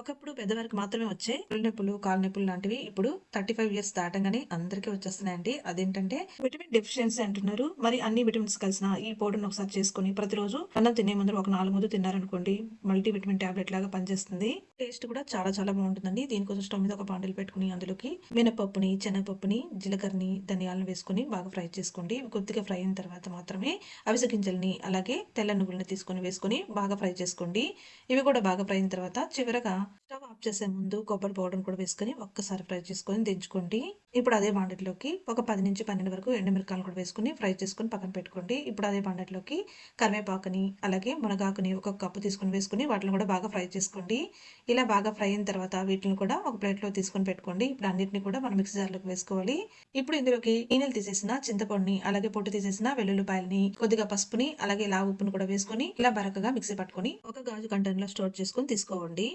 ఒకప్పుడు పెద్దవారికి మాత్రమే వచ్చే నొప్పులు కాలు నొప్పులు లాంటివి ఇప్పుడు థర్టీ ఫైవ్ ఇయర్స్ దాటంగానే అందరికీ వచ్చేస్తున్నాయండి. అదేంటంటే విటమిన్ డెఫిషియన్సీ అంటున్నారు. మరి అన్ని విటమిన్స్ కలిసిన ఈ పౌడర్ని ఒకసారి చేసుకుని ప్రతిరోజు అన్నం తినే ముందు ఒక నాలుగు ముందు తిన్నారనుకోండి మల్టీ విటమిన్ టాబ్లెట్ లాగా పనిచేస్తుంది. టేస్ట్ కూడా చాలా చాలా బాగుంటుందండి. దీనికోసం స్టవ్ మీద ఒక బాండిల్ పెట్టుకుని అందులోకి మినపప్పుని శనగపప్పుని జీలకర్రని ధనియాలను వేసుకుని బాగా ఫ్రై చేసుకోండి. కొద్దిగా ఫ్రై అయిన తర్వాత మాత్రమే అవిసె గింజల్ని అలాగే తెల్ల నువ్వులని తీసుకొని వేసుకొని బాగా ఫ్రై చేసుకోండి. ఇవి కూడా బాగా ఫ్రై అయిన తర్వాత చివరగా స్టవ్ ఆఫ్ చేసే ముందు కొబ్బరి పౌడర్ కూడా వేసుకొని ఒక్కసారి ఫ్రై చేసుకొని దించుకోండి. ఇప్పుడు అదే బాండెట్లోకి ఒక పది నుంచి పన్నెండు వరకు ఎండుమిరకాయలు కూడా వేసుకొని ఫ్రై చేసుకొని పక్కన పెట్టుకోండి. ఇప్పుడు అదే బాండెట్లోకి కరివేపాకుని అలాగే మునగాకుని ఒక కప్పు తీసుకొని వేసుకుని వాటిని కూడా బాగా ఫ్రై చేసుకోండి. ఇలా బాగా ఫ్రై అయిన తర్వాత వీటిని కూడా ఒక ప్లేట్లో తీసుకొని పెట్టుకోండి. ఇప్పుడు అన్నిటిని కూడా మనం మిక్సీ జార్లోకి వేసుకోవాలి. ఇప్పుడు ఇందులోకి ఈనెలు తీసేసిన చింతపండుని అలాగే పొట్టు తీసేసిన వెల్లుల్లిపాయలని కొద్దిగా పసుపుని అలాగే ఇలా ఉప్పుని కూడా వేసుకొని ఇలా బరకగా మిక్సీ పట్టుకొని ఒక గాజు కంటైనర్ స్టోర్ చేసుకొని తీసుకోండి.